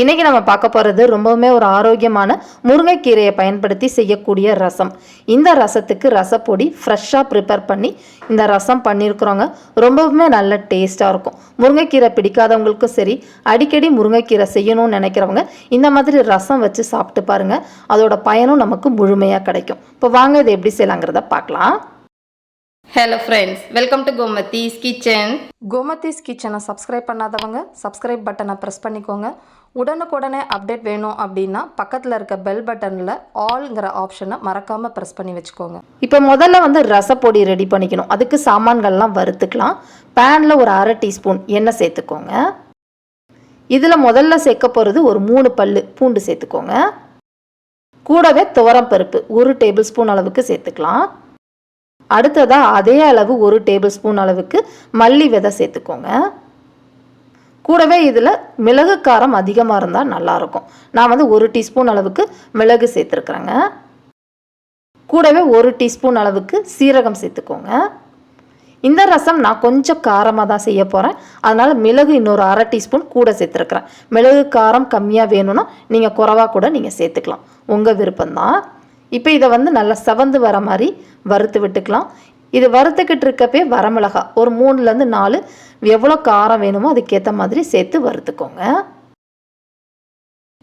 இன்னைக்கு நம்ம பார்க்க போகிறது ரொம்பவுமே ஒரு ஆரோக்கியமான முருங்கைக்கீரையை பயன்படுத்தி செய்யக்கூடிய ரசம். இந்த ரசத்துக்கு ரசப்பொடி ஃப்ரெஷ்ஷாக ப்ரிப்பேர் பண்ணி இந்த ரசம் பண்ணியிருக்கிறோங்க ரொம்பவுமே நல்ல டேஸ்ட்டாக இருக்கும். முருங்கைக்கீரை பிடிக்காதவங்களுக்கும் சரி அடிக்கடி முருங்கைக்கீரை செய்யணும்னு நினைக்கிறவங்க இந்த மாதிரி ரசம் வச்சு சாப்பிட்டு பாருங்கள் அதோட பயனும் நமக்கு முழுமையாக கிடைக்கும். இப்போ வாங்க இதை எப்படி செய்யலாங்கிறத பார்க்கலாம். Hello friends welcome to Gomathi's kitchen Gomathi's கிச்சனை சப்ஸ்கிரைப் பண்ணாதவங்க சப்ஸ்கிரைப் பட்டனை ப்ரெஸ் பண்ணிக்கோங்க. உடனுக்குடனே அப்டேட் வேணும் அப்படின்னா பக்கத்தில் இருக்க பெல் பட்டனில் ஆல்ங்கிற ஆப்ஷனை மறக்காமல் ப்ரெஸ் பண்ணி வச்சுக்கோங்க. இப்போ முதல்ல வந்து ரசப்பொடி ரெடி பண்ணிக்கணும். அதுக்கு சாமான்கள்லாம் வறுத்துக்கலாம். பேனில் ஒரு அரை டீஸ்பூன் எண்ணெய் சேர்த்துக்கோங்க. இதில் முதல்ல சேர்க்க போகிறது ஒரு மூணு பல்லு பூண்டு சேர்த்துக்கோங்க. கூடவே துவரம் பருப்பு ஒரு டேபிள் ஸ்பூன் அளவுக்கு சேர்த்துக்கலாம். அடுத்ததாக அதே அளவு ஒரு டேபிள் ஸ்பூன் அளவுக்கு மல்லி விதை சேர்த்துக்கோங்க. கூடவே இதில் மிளகு காரம் அதிகமாக இருந்தால் நல்லாயிருக்கும் நான் வந்து ஒரு டீஸ்பூன் அளவுக்கு மிளகு சேர்த்துருக்குறேங்க. கூடவே ஒரு டீஸ்பூன் அளவுக்கு சீரகம் சேர்த்துக்கோங்க. இந்த ரசம் நான் கொஞ்சம் காரமாக தான் செய்ய போகிறேன் அதனால் மிளகு இன்னொரு அரை டீஸ்பூன் கூட சேர்த்துருக்குறேன். மிளகு காரம் கம்மியாக வேணும்னா நீங்கள் குறவாக கூட நீங்கள் சேர்த்துக்கலாம். உங்கள் விருப்பம்தான். இப்போ இதை வந்து நல்லா செவந்து வர மாதிரி வறுத்து விட்டுக்கலாம். இது வறுத்துக்கிட்டு இருக்கப்பே வரமிளகா. ஒரு மூணுலேருந்து நாலு. எவ்வளோ காரம் வேணுமோ அதுக்கேற்ற மாதிரி சேர்த்து வறுத்துக்கோங்க.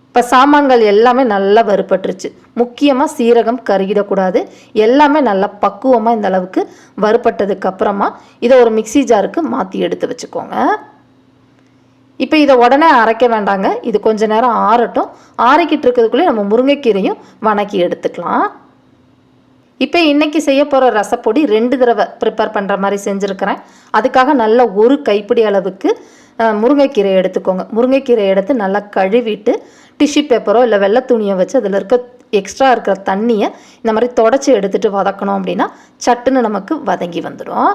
இப்போ சாமான்கள் எல்லாமே நல்லா வறுபட்டுருச்சு. முக்கியமாக சீரகம் கருகிடக்கூடாது. எல்லாமே நல்லா பக்குவமாக இந்த அளவுக்கு வறுபட்டதுக்கு அப்புறமா இதை ஒரு மிக்ஸி ஜாருக்கு மாற்றி எடுத்து வச்சுக்கோங்க. இப்போ இதை உடனே அரைக்க வேண்டாங்க. இது கொஞ்ச நேரம் ஆறட்டும். ஆறிக்கிட்டு இருக்கிறதுக்குள்ளே நம்ம முருங்கைக்கீரையும் வணக்கி எடுத்துக்கலாம். இப்போ இன்னைக்கு செய்ய போகிற ரசப்பொடி ரெண்டு தடவை ப்ரிப்பேர் பண்ணுற மாதிரி செஞ்சுருக்கிறேன். அதுக்காக நல்ல ஒரு கைப்பிடி அளவுக்கு முருங்கைக்கீரை எடுத்துக்கோங்க. முருங்கைக்கீரை எடுத்து நல்லா கழுவிட்டு டிஷ்யூ பேப்பரோ இல்லை வெள்ளை துணியை வச்சு அதில் இருக்க எக்ஸ்ட்ரா இருக்கிற தண்ணியை இந்த மாதிரி தொடச்சி எடுத்துகிட்டு வதக்கணும் அப்படின்னா சட்டுன்னு நமக்கு வதங்கி வந்துடும்.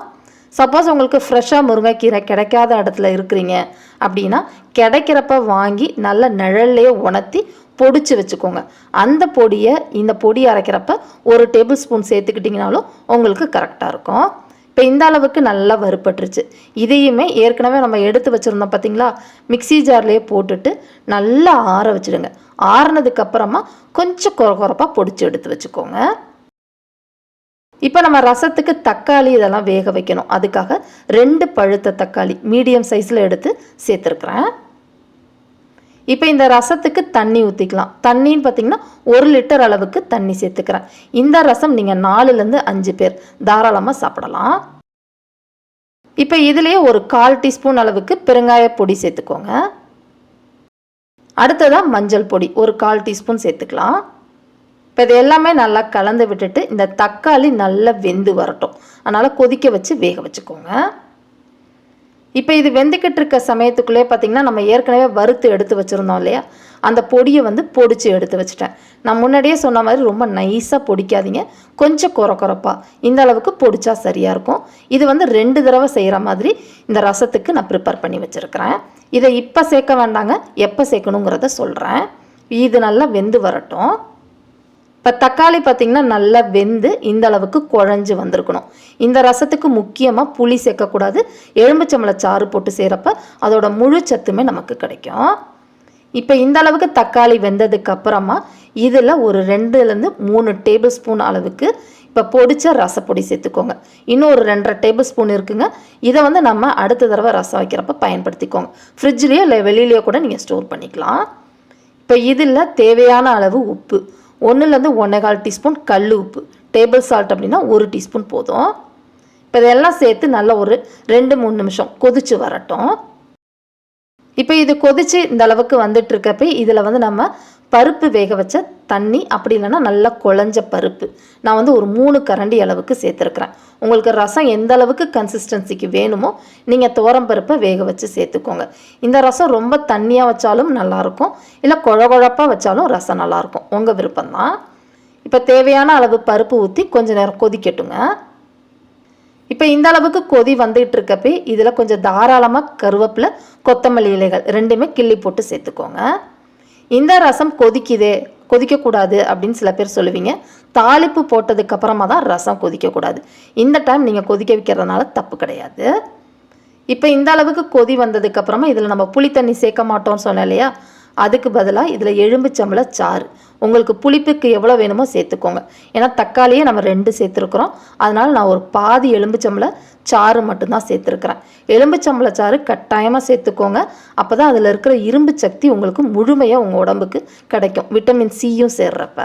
சப்போஸ் உங்களுக்கு ஃப்ரெஷ்ஷாக முருங்கைக்கீரை கிடைக்காத இடத்துல இருக்கிறீங்க அப்படின்னா கிடைக்கிறப்ப வாங்கி நல்ல நிழல்லையே உணர்த்தி பொடிச்சு வச்சுக்கோங்க. அந்த பொடியை இந்த பொடி அரைக்கிறப்ப ஒரு டேபிள் ஸ்பூன் சேர்த்துக்கிட்டிங்கனாலும் உங்களுக்கு கரெக்டாக இருக்கும். இப்போ இந்த அளவுக்கு நல்லா வறுபட்டுருச்சு. இதையுமே ஏற்கனவே நம்ம எடுத்து வச்சுருந்தோம் பார்த்தீங்களா மிக்ஸி ஜார்லேயே போட்டுட்டு நல்லா ஆற வச்சுடுங்க. ஆறினதுக்கப்புறமா கொஞ்சம் குறை குறைப்பாக பொடிச்சு எடுத்து வச்சுக்கோங்க. இப்போ நம்ம ரசத்துக்கு தக்காளி இதெல்லாம் வேக வைக்கணும். அதுக்காக ரெண்டு பழுத்த தக்காளி மீடியம் சைஸில் எடுத்து சேர்த்துருக்குறேன். இப்போ இந்த ரசத்துக்கு தண்ணி ஊற்றிக்கலாம் தண்ணின்னு பார்த்தீங்கன்னா ஒரு லிட்டர் அளவுக்கு தண்ணி சேர்த்துக்கிறேன். இந்த ரசம் நீங்கள் நாலுலேருந்து அஞ்சு பேர் தாராளமாக சாப்பிடலாம். இப்போ இதுலேயே ஒரு கால் டீஸ்பூன் அளவுக்கு பெருங்காய பொடி சேர்த்துக்கோங்க. அடுத்ததாக மஞ்சள் பொடி ஒரு கால் டீஸ்பூன் சேர்த்துக்கலாம். இப்போ இது எல்லாமே நல்லா கலந்து விட்டுட்டு இந்த தக்காளி நல்லா வெந்து வரட்டும். அதனால் கொதிக்க வச்சு வேக வச்சுக்கோங்க. இப்போ இது வெந்துக்கிட்டு இருக்க சமயத்துக்குள்ளே பார்த்தீங்கன்னா நம்ம ஏற்கனவே வறுத்து எடுத்து வச்சுருந்தோம் இல்லையா? அந்த பொடியை வந்து பொடிச்சு எடுத்து வச்சுட்டேன். நான் முன்னாடியே சொன்ன மாதிரி ரொம்ப நைஸாக பொடிக்காதீங்க. கொஞ்சம் குறை குறைப்பா இந்த அளவுக்கு பொடிச்சா சரியாக இருக்கும். இது வந்து ரெண்டு தடவை செய்கிற மாதிரி இந்த ரசத்துக்கு நான் ப்ரிப்பேர் பண்ணி வச்சுருக்கிறேன். இதை இப்போ சேர்க்க வேண்டாங்க. எப்போ சேர்க்கணுங்கிறத சொல்கிறேன் இது நல்லா வெந்து வரட்டும். இப்போ தக்காளி பார்த்திங்கன்னா நல்லா வெந்து இந்த அளவுக்கு குழஞ்சு வந்திருக்கணும். இந்த ரசத்துக்கு முக்கியமாக புளி சேர்க்கக்கூடாது. எலும்புச்சம்பளை சாறு போட்டு செய்கிறப்ப அதோட முழு சத்துமே நமக்கு கிடைக்கும். இப்போ இந்த அளவுக்கு தக்காளி வெந்ததுக்கு அப்புறமா இதில் ஒரு ரெண்டுலேருந்து மூணு டேபிள் ஸ்பூன் அளவுக்கு இப்போ பொடிச்ச ரசப்பொடி சேர்த்துக்கோங்க. இன்னும் ஒரு ரெண்டரை டேபிள் ஸ்பூன் இருக்குங்க. இதை வந்து நம்ம அடுத்த தடவை ரசம் வைக்கிறப்ப பயன்படுத்திக்கோங்க. ஃப்ரிட்ஜ்லேயோ இல்லை வெளியிலையோ கூட நீங்கள் ஸ்டோர் பண்ணிக்கலாம். இப்போ இதில் தேவையான அளவு உப்பு. ஒன்றுலேருந்து ஒன்றேகால் டீஸ்பூன் கல் உப்பு டேபிள் சால்ட் அப்படின்னா ஒரு டீஸ்பூன் போதும். இப்போ இதெல்லாம் சேர்த்து நல்லா ஒரு ரெண்டு மூணு நிமிஷம் கொதிச்சு வரட்டும். இப்போ இது கொதிச்சு இந்த அளவுக்கு வந்துட்டு இருக்கப்ப இதில் வந்து நம்ம பருப்பு வேக வச்ச தண்ணி அப்படி இல்லைன்னா நல்லா குழஞ்ச பருப்பு. நான் வந்து ஒரு மூணு கரண்டி அளவுக்கு சேர்த்துருக்குறேன். உங்களுக்கு ரசம் எந்த அளவுக்கு கன்சிஸ்டன்சிக்கு வேணுமோ நீங்கள் துவரம் பருப்பை வேக வச்சு சேர்த்துக்கோங்க. இந்த ரசம் ரொம்ப தண்ணியாக வச்சாலும் நல்லாயிருக்கும். இல்லை குழகுழப்பாக வச்சாலும் ரசம் நல்லாயிருக்கும். உங்கள் விருப்பம்தான். இப்போ தேவையான அளவு பருப்பு ஊற்றி கொஞ்சம் நேரம் கொதிக்கட்டுங்க இப்போ இந்த அளவுக்கு கொதி வந்துகிட்டு இருக்கப்பே இதில் கொஞ்சம் தாராளமாக கருவேப்பிலை கொத்தமல்லி இலைகள் ரெண்டுமே கிள்ளி போட்டு சேர்த்துக்கோங்க. இந்த ரசம் கொதிக்குதே கொதிக்கக்கூடாது அப்படின்னு சில பேர் சொல்லுவீங்க. தாளிப்பு போட்டதுக்கு அப்புறமா தான் ரசம் கொதிக்கக்கூடாது. இந்த டைம் நீங்கள் கொதிக்க வைக்கிறதுனால தப்பு கிடையாது. இப்போ இந்த அளவுக்கு கொதி வந்ததுக்கப்புறமா இதில் நம்ம புளி தண்ணி சேர்க்க மாட்டோம்னு சொன்னேன் இல்லையா? அதுக்கு பதிலாக இதில் எலும்புச்சம்பள சாறு. உங்களுக்கு புளிப்புக்கு எவ்வளோ வேணுமோ சேர்த்துக்கோங்க. ஏன்னா தக்காளியே நம்ம ரெண்டு சேர்த்துருக்குறோம். அதனால் நான் ஒரு பாதி எலும்புச்சம்பளை சாறு மட்டும்தான் சேர்த்துருக்குறேன். எலும்புச்சம்பளை சாறு கட்டாயமாக சேர்த்துக்கோங்க. அப்போ தான் அதில் இருக்கிற இரும்பு சக்தி உங்களுக்கு முழுமையாக உங்கள் உடம்புக்கு கிடைக்கும். விட்டமின் சியும் சேர்றப்ப.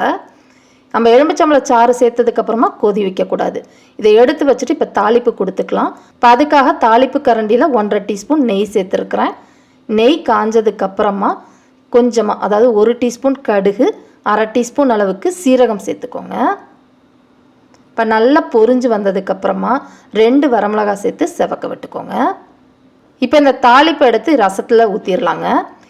நம்ம எலும்புச்சம்பளை சாறு சேர்த்ததுக்கப்புறமா கொதி வைக்கக்கூடாது. இதை எடுத்து வச்சுட்டு இப்போ தாளிப்பு கொடுத்துக்கலாம். இப்போ அதுக்காக தாளிப்பு கரண்டியில் ஒன்றரை டீஸ்பூன் நெய் சேர்த்துருக்குறேன். நெய் காஞ்சதுக்கப்புறமா கொஞ்சமாக அதாவது ஒரு டீஸ்பூன் கடுகு அரை டீஸ்பூன் அளவுக்கு சீரகம் சேர்த்துக்கோங்க. இப்போ நல்லா பொரிஞ்சு வந்ததுக்கப்புறமா ரெண்டு வரமிளகாய் சேர்த்து செவக்க விட்டுக்கோங்க. இப்போ இந்த தாளிப்பை எடுத்து ரசத்தில் ஊற்றிடலாங்க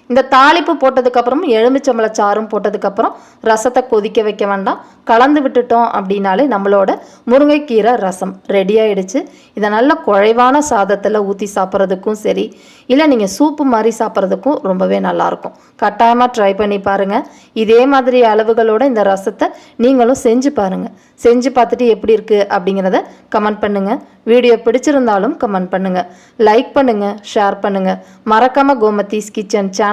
இந்த தாளிப்பு போட்டதுக்கப்புறம் எலுமிச்சம்பழ சாறும் போட்டதுக்கப்புறம் ரசத்தை கொதிக்க வைக்க வேண்டாம். கலந்து விட்டுட்டோம் அப்படின்னாலே நம்மளோட முருங்கைக்கீரை ரசம் ரெடி ஆயிடுச்சு. இதை நல்ல குழைவான சாதத்தில் ஊற்றி சாப்பிட்றதுக்கும் சரி இல்லை நீங்கள் சூப்பு மாதிரி சாப்பிட்றதுக்கும் ரொம்பவே நல்லாயிருக்கும். கட்டாயமாக ட்ரை பண்ணி பாருங்கள் இதே மாதிரி அளவுகளோட இந்த ரசத்தை நீங்களும் செஞ்சு பாருங்கள் செஞ்சு பார்த்துட்டு எப்படி இருக்குது அப்படிங்கிறத கமெண்ட் பண்ணுங்கள் வீடியோ பிடிச்சிருந்தாலும் கமெண்ட் பண்ணுங்கள் லைக் பண்ணுங்கள் ஷேர் பண்ணுங்கள் மறக்காமல் கோமதீஸ் கிச்சன் சேனல்